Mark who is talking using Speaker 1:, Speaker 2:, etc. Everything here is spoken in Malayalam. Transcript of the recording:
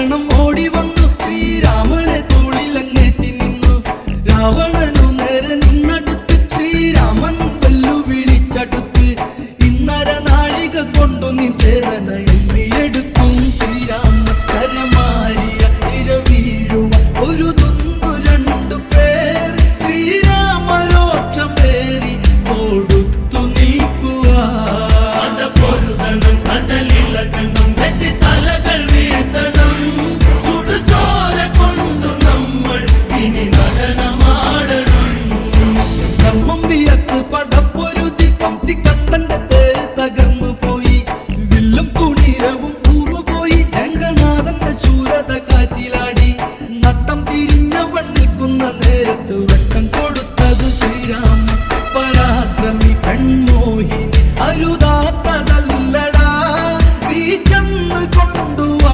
Speaker 1: രാവണം ഓടി വന്നു ശ്രീരാമനെ തോളിലങ്ങേറ്റി നിന്നു. രാവണനു നേരെ നിന്നടുത്ത് ശ്രീരാമൻ വെല്ലു വിളിച്ചടുത്ത് ഇന്നര നാഴിക കൊണ്ടു നിൻ ചേതനയിൽ ഇനി നടനമാടണം. ബ്രഹ്മം വിയത്ത് പടപ്പൊരു തിപ്പത്തി കണ്ടന്റെ തേര് തകർന്നു പോയി. വില്ലും കുണീരവും പൂർന്നുപോയി രംഗനാഥന്റെ ശൂരത കാറ്റിലാടി. നട്ടം തിരിഞ്ഞവൺ നിൽക്കുന്ന നേരത്ത് വെട്ടം കൊടുത്തതു ശ്രീരാമ പരാക്രമി പെണ്ണു